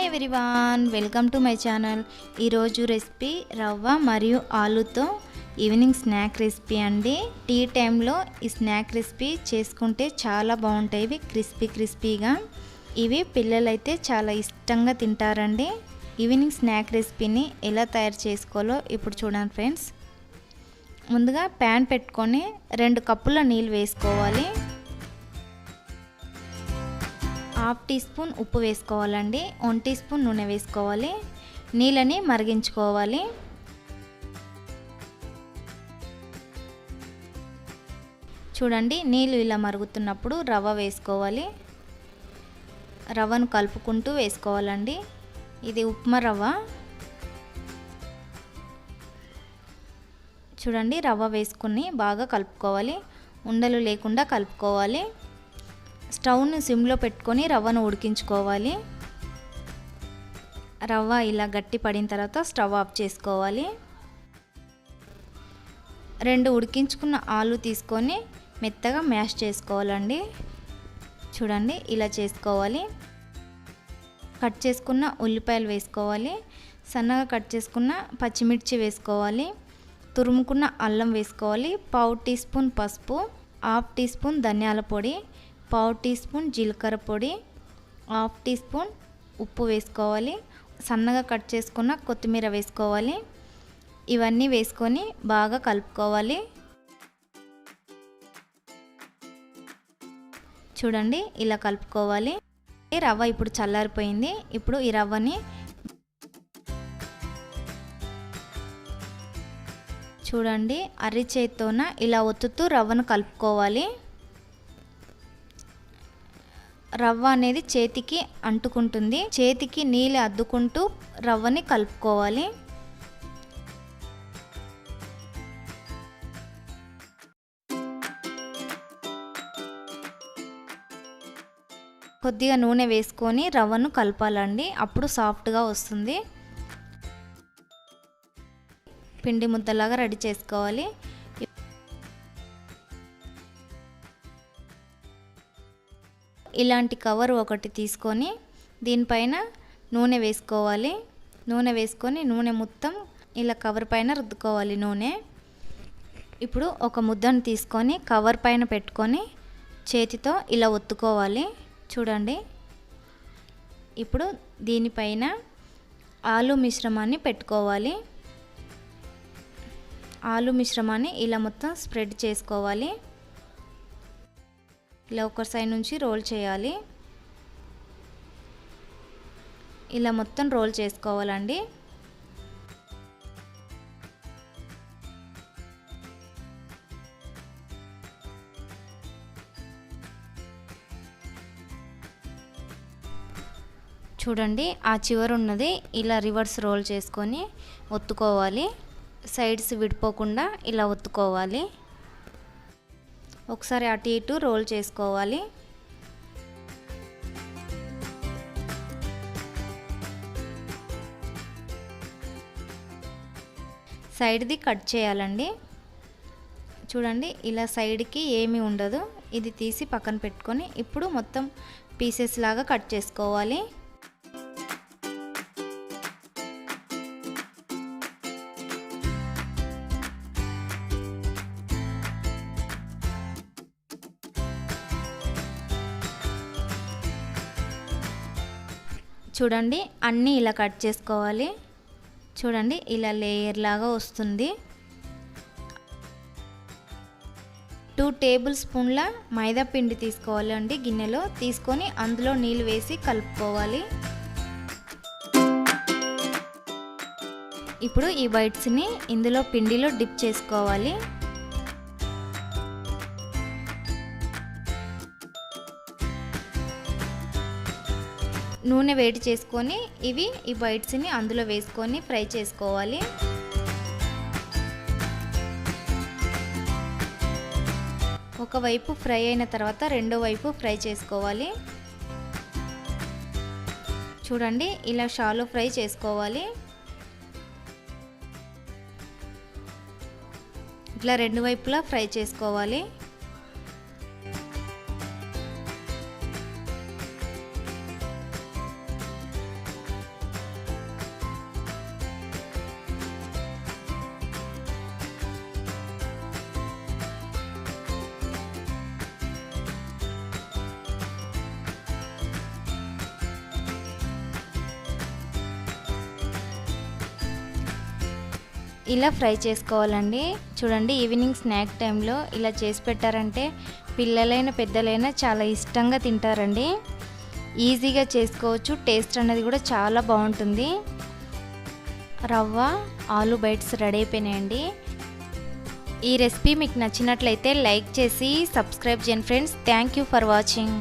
Hi everyone welcome to my channel ఈరోజు recipe రవ్వ మరియు ఆలుతో ఈవినింగ్ స్నాక్ రెసిపీ అండి. టీ టైంలో ఈ స్నాక్ రెసిపీ చేసుకుంటే చాలా బాగుంటాయి. ఇవి క్రిస్పీ క్రిస్పీగా ఇవి పిల్లలైతే చాలా ఇష్టంగా తింటారండి. ఈవినింగ్ స్నాక్ రెసిపీని ఎలా తయారు చేసుకోవాలో ఇప్పుడు చూడండి ఫ్రెండ్స్ ముందుగా ప్యాన్ పెట్టుకొని రెండు కప్పుల నీళ్ళు వేసుకోవాలి. హాఫ్ టీ స్పూన్ ఉప్పు వేసుకోవాలండి. వన్ టీ స్పూన్ నూనె వేసుకోవాలి. నీళ్ళని మరిగించుకోవాలి. చూడండి నీళ్ళు ఇలా మరుగుతున్నప్పుడు రవ్వ వేసుకోవాలి. రవ్వను కలుపుకుంటూ వేసుకోవాలండి. ఇది ఉప్మా రవ్వ. చూడండి రవ్వ వేసుకుని బాగా కలుపుకోవాలి. ఉండలు లేకుండా కలుపుకోవాలి. స్టవ్ని సిమ్లో పెట్టుకొని రవ్వను ఉడికించుకోవాలి. రవ్వ ఇలా గట్టి పడిన తర్వాత స్టవ్ ఆఫ్ చేసుకోవాలి. రెండు ఉడికించుకున్న ఆలు తీసుకొని మెత్తగా మ్యాష్ చేసుకోవాలండి. చూడండి ఇలా చేసుకోవాలి. కట్ చేసుకున్న ఉల్లిపాయలు వేసుకోవాలి. సన్నగా కట్ చేసుకున్న పచ్చిమిర్చి వేసుకోవాలి. తురుముకున్న అల్లం వేసుకోవాలి. పావు టీ స్పూన్ పసుపు హాఫ్ టీ స్పూన్ ధనియాల పొడి పావు టీ స్పూన్ జీలకర్ర పొడి హాఫ్ టీ స్పూన్ ఉప్పు వేసుకోవాలి. సన్నగా కట్ చేసుకున్న కొత్తిమీర వేసుకోవాలి. ఇవన్నీ వేసుకొని బాగా కలుపుకోవాలి. చూడండి ఇలా కలుపుకోవాలి. రవ్వ ఇప్పుడు చల్లారిపోయింది. ఇప్పుడు ఈ రవ్వని చూడండి అరిచేత్తోన ఇలా ఒత్తుతూ రవ్వను కలుపుకోవాలి. రవ్వ అనేది చేతికి అంటుకుంటుంది. చేతికి నీళ్ళు అద్దుకుంటూ రవ్వని కలుపుకోవాలి. కొద్దిగా నూనె వేసుకొని రవ్వను కలపాలండి. అప్పుడు సాఫ్ట్గా వస్తుంది. పిండి ముద్దలాగా రెడీ చేసుకోవాలి. ఇలాంటి కవర్ ఒకటి తీసుకొని దీనిపైన నూనె వేసుకోవాలి. నూనె వేసుకొని నూనె మొత్తం ఇలా కవర్ పైన రుద్దుకోవాలి నూనె. ఇప్పుడు ఒక ముద్దను తీసుకొని కవర్ పైన పెట్టుకొని చేతితో ఇలా ఒత్తుకోవాలి. చూడండి. ఇప్పుడు దీనిపైన ఆలు మిశ్రమాన్ని పెట్టుకోవాలి. ఆలు మిశ్రమాన్ని ఇలా మొత్తం స్ప్రెడ్ చేసుకోవాలి. ఇలా ఒక సైడ్ నుంచి రోల్ చేయాలి. ఇలా మొత్తం రోల్ చేసుకోవాలండి. చూడండి ఆ చివర ఉన్నది ఇలా రివర్స్ రోల్ చేసుకొని ఒత్తుకోవాలి. సైడ్స్ విడిపోకుండా ఇలా ఒత్తుకోవాలి. ఒకసారి అటు ఇటు రోల్ చేసుకోవాలి. సైడ్ది కట్ చేయాలండి. చూడండి ఇలా సైడ్కి ఏమీ ఉండదు. ఇది తీసి పక్కన పెట్టుకొని ఇప్పుడు మొత్తం పీసెస్ లాగా కట్ చేసుకోవాలి. చూడండి అన్నీ ఇలా కట్ చేసుకోవాలి. చూడండి ఇలా లేయర్ లాగా వస్తుంది. టూ టేబుల్ స్పూన్ల మైదా పిండి తీసుకోవాలి అండి గిన్నెలో. తీసుకొని అందులో నీళ్ళు వేసి కలుపుకోవాలి. ఇప్పుడు ఈ వైట్స్ని ఇందులో పిండిలో డిప్ చేసుకోవాలి. నూనె వేడి చేసుకొని ఇవి ఈ బైట్స్ని అందులో వేసుకొని ఫ్రై చేసుకోవాలి. ఒకవైపు ఫ్రై అయిన తర్వాత రెండో వైపు ఫ్రై చేసుకోవాలి. చూడండి ఇలా షాలో ఫ్రై చేసుకోవాలి. ఇట్లా రెండు వైపులా ఫ్రై చేసుకోవాలి. ఇలా ఫ్రై చేసుకోవాలండి. చూడండి ఈవినింగ్ స్నాక్ టైంలో ఇలా చేసి పెట్టారంటే పిల్లలైన పెద్దలైనా చాలా ఇష్టంగా తింటారండి. ఈజీగా చేసుకోవచ్చు టేస్ట్ అనేది కూడా చాలా బాగుంటుంది. రవ్వ ఆలు బైట్స్ రెడీ అయిపోయినాయండి. ఈ రెసిపీ మీకు నచ్చినట్లయితే లైక్ చేసి సబ్స్క్రైబ్ చేయండి friends. Thank you for watching.